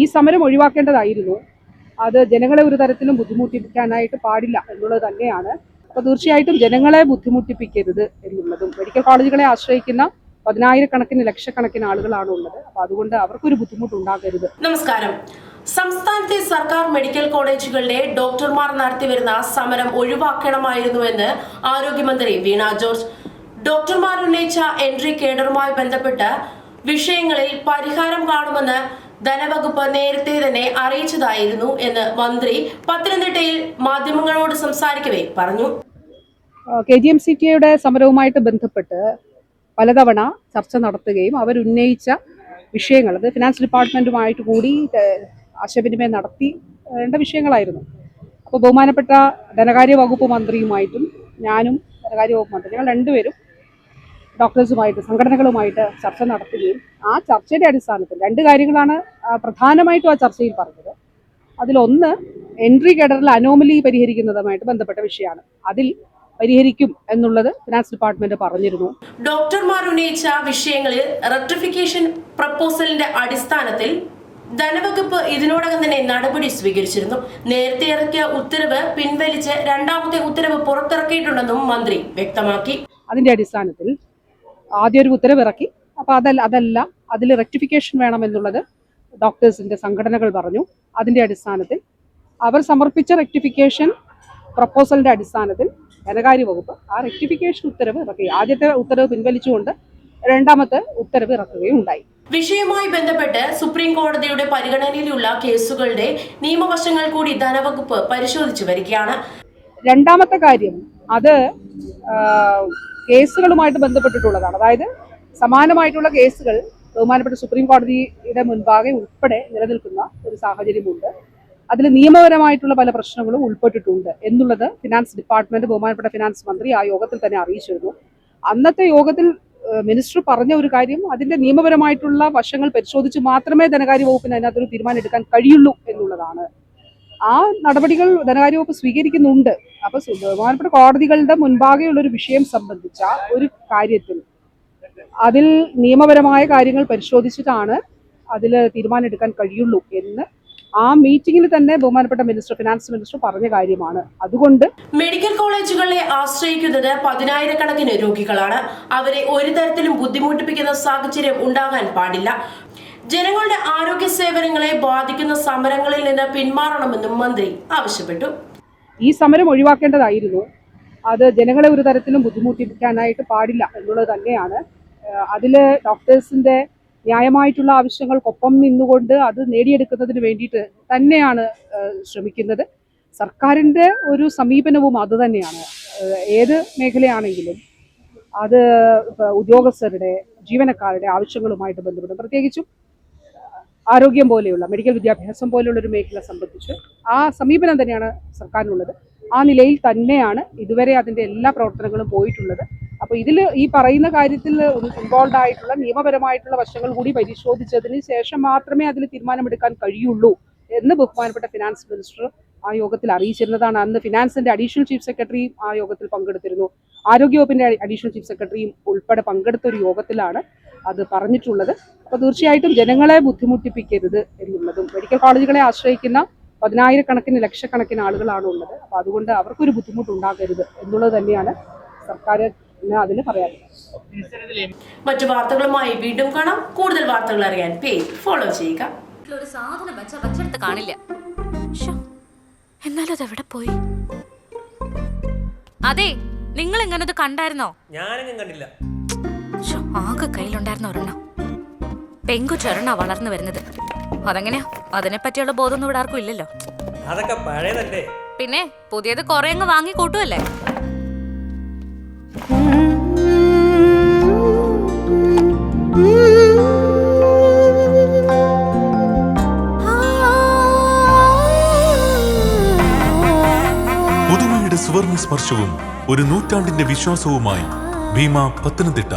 ഈ സമരം ഒഴിവാക്കേണ്ടതായിരുന്നു. അത് ജനങ്ങളെ ഒരു തരത്തിലും ബുദ്ധിമുട്ടിപ്പിക്കാനായിട്ട് പാടില്ല എന്നുള്ളത് തന്നെയാണ്. അപ്പോൾ തീർച്ചയായിട്ടും ജനങ്ങളെ ബുദ്ധിമുട്ടിപ്പിക്കരുത് എന്നുള്ളതും മെഡിക്കൽ കോളേജുകളെ ആശ്രയിക്കുന്ന പതിനായിരക്കണക്കിന് ലക്ഷക്കണക്കിന് ആളുകളാണ് ഉള്ളത്. അപ്പൊ അതുകൊണ്ട് അവർക്കൊരു ബുദ്ധിമുട്ടുണ്ടാകരുത്. നമസ്കാരം. സംസ്ഥാനത്തെ സർക്കാർ മെഡിക്കൽ കോളേജുകളിലെ ഡോക്ടർമാർ നടത്തിവരുന്ന സമരം ഒഴിവാക്കണമായിരുന്നുവെന്ന് ആരോഗ്യമന്ത്രി വീണ ജോർജ് ഡോക്ടർമാർ ഉന്നയിച്ച എൻട്രി കേഡറുമായി ബന്ധപ്പെട്ട് വിഷയങ്ങളിൽ പരിഹാരം കാണുമെന്ന് ധനവകുപ്പ് നേരത്തെ തന്നെ അറിയിച്ചതായിരുന്നു എന്ന് മന്ത്രി പത്തനംതിട്ടയിൽ മാധ്യമങ്ങളോട് സംസാരിക്കവേ പറഞ്ഞു. കെ ജി എം സി ടിയുടെ സമരവുമായിട്ട് ബന്ധപ്പെട്ട് പലതവണ ചർച്ച നടത്തുകയും അവരുന്നയിച്ച വിഷയങ്ങൾ അത് ഫിനാൻസ് ഡിപ്പാർട്ട്മെന്റുമായിട്ട് കൂടി ആശയവിനിമയം നടത്തി വേണ്ട വിഷയങ്ങളായിരുന്നു. അപ്പോൾ ബഹുമാനപ്പെട്ട ധനകാര്യ വകുപ്പ് മന്ത്രിയുമായിട്ടും ഞാനും ധനകാര്യ വകുപ്പ് മന്ത്രി ഞങ്ങൾ രണ്ടുപേരും ഡോക്ടേഴ്സുമായിട്ട് സംഘടനകളുമായിട്ട് ചർച്ച നടത്തുകയും ആ ചർച്ചയുടെ അടിസ്ഥാനത്തിൽ രണ്ട് കാര്യങ്ങളാണ് പ്രധാനമായിട്ടും ആ ചർച്ചയിൽ പറഞ്ഞത്. അതിലൊന്ന് എൻട്രി കേഡറിൽ അനോമലി പരിഹരിക്കുന്നതുമായിട്ട് ബന്ധപ്പെട്ട വിഷയമാണ്. അതിൽ പരിഹരിക്കും എന്നുള്ളത് ഫിനാൻസ് ഡിപ്പാർട്ട്മെന്റ് പറഞ്ഞിരുന്നു. ഡോക്ടർമാർ ഉന്നയിച്ച വിഷയങ്ങളിൽ റെക്ടിഫിക്കേഷൻ പ്രപ്പോസലിന്റെ അടിസ്ഥാനത്തിൽ ധനവകുപ്പ് ഇതിനോടകം തന്നെ നടപടി സ്വീകരിച്ചിരുന്നു. നേരത്തെ ഇറക്കിയ ഉത്തരവ് പിൻവലിച്ച് രണ്ടാമത്തെ ഉത്തരവ് പുറത്തിറക്കിയിട്ടുണ്ടെന്നും മന്ത്രി വ്യക്തമാക്കി. അതിന്റെ അടിസ്ഥാനത്തിൽ ആദ്യം ഒരു ഉത്തരവിറക്കി. അപ്പോൾ അതല്ല അതെല്ലാം അതിൽ റെക്ടിഫിക്കേഷൻ വേണമെന്നുള്ളത് ഡോക്ടേഴ്സിന്റെ സംഘടനകൾ പറഞ്ഞു. അതിന്റെ അടിസ്ഥാനത്തിൽ അവർ സമർപ്പിച്ച റെക്ടിഫിക്കേഷൻ പ്രപ്പോസലിന്റെ അടിസ്ഥാനത്തിൽ ധനകാര്യ വകുപ്പ് ആ റെക്ടിഫിക്കേഷൻ ഉത്തരവ് ഇറക്കി. ആദ്യത്തെ ഉത്തരവ് പിൻവലിച്ചുകൊണ്ട് രണ്ടാമത്തെ ഉത്തരവ് ഇറക്കുകയും ഉണ്ടായി വിഷയവുമായി ബന്ധപ്പെട്ട് സുപ്രീം കോടതിയുടെ പരിഗണനയിലുള്ള കേസുകളുടെ നിയമവശങ്ങൾ കൂടി ധനവകുപ്പ് പരിശോധിച്ചു വരികയാണ്. രണ്ടാമത്തെ കാര്യം അത് കേസുകളുമായിട്ട് ബന്ധപ്പെട്ടിട്ടുള്ളതാണ്. അതായത് സമാനമായിട്ടുള്ള കേസുകൾ ബഹുമാനപ്പെട്ട സുപ്രീം കോടതിയുടെ മുൻപാകെ ഉൾപ്പെടെ നിലനിൽക്കുന്ന ഒരു സാഹചര്യമുണ്ട്. അതിൽ നിയമപരമായിട്ടുള്ള പല പ്രശ്നങ്ങളും ഉൾപ്പെട്ടിട്ടുണ്ട് എന്നുള്ളത് ഫിനാൻസ് ഡിപ്പാർട്ട്മെന്റ് ബഹുമാനപ്പെട്ട ഫിനാൻസ് മന്ത്രി ആ യോഗത്തിൽ തന്നെ അറിയിച്ചിരുന്നു. അന്നത്തെ യോഗത്തിൽ മിനിസ്റ്റർ പറഞ്ഞ ഒരു കാര്യം അതിന്റെ നിയമപരമായിട്ടുള്ള വശങ്ങൾ പരിശോധിച്ച് മാത്രമേ ധനകാര്യ വകുപ്പിന് അതിനകത്തൊരു തീരുമാനം എടുക്കാൻ കഴിയുള്ളൂ എന്നുള്ളതാണ്. ആ നടപടികൾ ധനകാര്യ വകുപ്പ് സ്വീകരിക്കുന്നുണ്ട്. അപ്പൊ ബഹുമാനപ്പെട്ട കോടതികളുടെ മുൻപാകെയുള്ള ഒരു വിഷയം സംബന്ധിച്ച ഒരു കാര്യത്തിൽ അതിൽ നിയമപരമായ കാര്യങ്ങൾ പരിശോധിച്ചിട്ടാണ് അതിൽ തീരുമാനം എടുക്കാൻ കഴിയുള്ളൂ എന്ന് ആ മീറ്റിംഗിൽ തന്നെ ബഹുമാനപ്പെട്ട മിനിസ്റ്റർ ഫിനാൻസ് മിനിസ്റ്റർ പറഞ്ഞ കാര്യമാണ്. അതുകൊണ്ട് മെഡിക്കൽ കോളേജുകളെ ആശ്രയിക്കുന്നത് പതിനായിരക്കണക്കിന് രോഗികളാണ്. അവരെ ഒരു തരത്തിലും ബുദ്ധിമുട്ടിപ്പിക്കുന്ന സാഹചര്യം ഉണ്ടാകാൻ പാടില്ല. ജനങ്ങളുടെ ആരോഗ്യ സേവനങ്ങളെ ബാധിക്കുന്ന സമരങ്ങളിൽ നിന്ന് പിന്മാറണമെന്നും മന്ത്രി ആവശ്യപ്പെട്ടു. ഈ സമരം ഒഴിവാക്കേണ്ടതായിരുന്നു. അത് ജനങ്ങളെ ഒരു തരത്തിലും ബുദ്ധിമുട്ടിപ്പിക്കാനായിട്ട് പാടില്ല എന്നുള്ളത് തന്നെയാണ്. അതിൽ ഡോക്ടേഴ്സിന്റെ ന്യായമായിട്ടുള്ള ആവശ്യങ്ങൾക്കൊപ്പം നിന്നുകൊണ്ട് അത് നേടിയെടുക്കുന്നതിന് വേണ്ടിയിട്ട് തന്നെയാണ് ശ്രമിക്കുന്നത്. സർക്കാരിന്റെ ഒരു സമീപനവും അത് തന്നെയാണ്. ഏത് മേഖലയാണെങ്കിലും അത് ഉദ്യോഗസ്ഥരുടെ ജീവനക്കാരുടെ ആവശ്യങ്ങളുമായിട്ട് ബന്ധപ്പെട്ട് പ്രത്യേകിച്ചും ആരോഗ്യം പോലെയുള്ള മെഡിക്കൽ വിദ്യാഭ്യാസം പോലെയുള്ള ഒരു മേഖല സംബന്ധിച്ച് ആ സമീപനം തന്നെയാണ് സർക്കാരിനുള്ളത്. ആ നിലയിൽ തന്നെയാണ് ഇതുവരെ അതിന്റെ എല്ലാ പ്രവർത്തനങ്ങളും പോയിട്ടുള്ളത്. അപ്പോൾ ഇതിൽ ഈ പറയുന്ന കാര്യത്തിൽ ഇൻവോൾവ് ആയിട്ടുള്ള നിയമപരമായിട്ടുള്ള വശങ്ങൾ കൂടി പരിശോധിച്ചതിന് ശേഷം മാത്രമേ അതിൽ തീരുമാനമെടുക്കാൻ കഴിയുള്ളൂ എന്ന് ബഹുമാനപ്പെട്ട ഫിനാൻസ് മിനിസ്റ്റർ ആ യോഗത്തിൽ അറിയിച്ചിരുന്നതാണ്. അന്ന് ഫിനാൻസിന്റെ അഡീഷണൽ ചീഫ് സെക്രട്ടറിയും ആ യോഗത്തിൽ പങ്കെടുത്തിരുന്നു. ആരോഗ്യവകുപ്പിന്റെ അഡീഷണൽ ചീഫ് സെക്രട്ടറിയും ഉൾപ്പെടെ പങ്കെടുത്ത ഒരു യോഗത്തിലാണ് അത് പറഞ്ഞിട്ടുള്ളത്. അപ്പോൾ തീർച്ചയായിട്ടും ജനങ്ങളെ ബുദ്ധിമുട്ടിപ്പിക്കരുത് എന്നുള്ളതും മെഡിക്കൽ കോളേജുകളെ ആശ്രയിക്കുന്ന പതിനായിരക്കണക്കിന് ലക്ഷക്കണക്കിന് ആളുകളാണ് ഉള്ളത്. അപ്പോൾ അതുകൊണ്ട് അവർക്കൊരു ബുദ്ധിമുട്ടുണ്ടാകരുത് എന്നുള്ളത് തന്നെയാണ് സർക്കാർ അതിന് പറയാറുള്ളത് മറ്റു വാർത്തകളുമായി വീണ്ടും കാണാം. കൂടുതൽ വാർത്തകൾ അറിയാൻ പേജ് ഫോളോ ചെയ്യുക. ഒരു സാധനം വെച്ചെടുത്ത് കാണില്ല. ശ്ശോ, എന്നാലും അതെവിടെ പോയി? അതെ നിങ്ങൾ എങ്ങനെ അത് കണ്ടായിരുന്നോ? ഞാനെങ്ങും കണ്ടില്ല. ആകെ കയ്യിലുണ്ടായിരുന്ന ഒരെണ്ണം. പെങ്കുച്ചൊരെണ്ണ വളർന്നു വരുന്നത്. അതെങ്ങനെയാ? അതിനെ പറ്റിയുള്ള ബോധമൊന്നും ഇവിടെ ആർക്കും ഇല്ലല്ലോ. അതൊക്കെ പഴയതല്ലേ? പിന്നെ പുതിയത് കുറെ അങ്ങ് വാങ്ങി കൂട്ടുമല്ലേ പുതുമയുടെ സുവർണ സ്പർശവും ഒരു നൂറ്റാണ്ടിന്റെ വിശ്വാസവുമായി ഭീമ പത്തനംതിട്ട.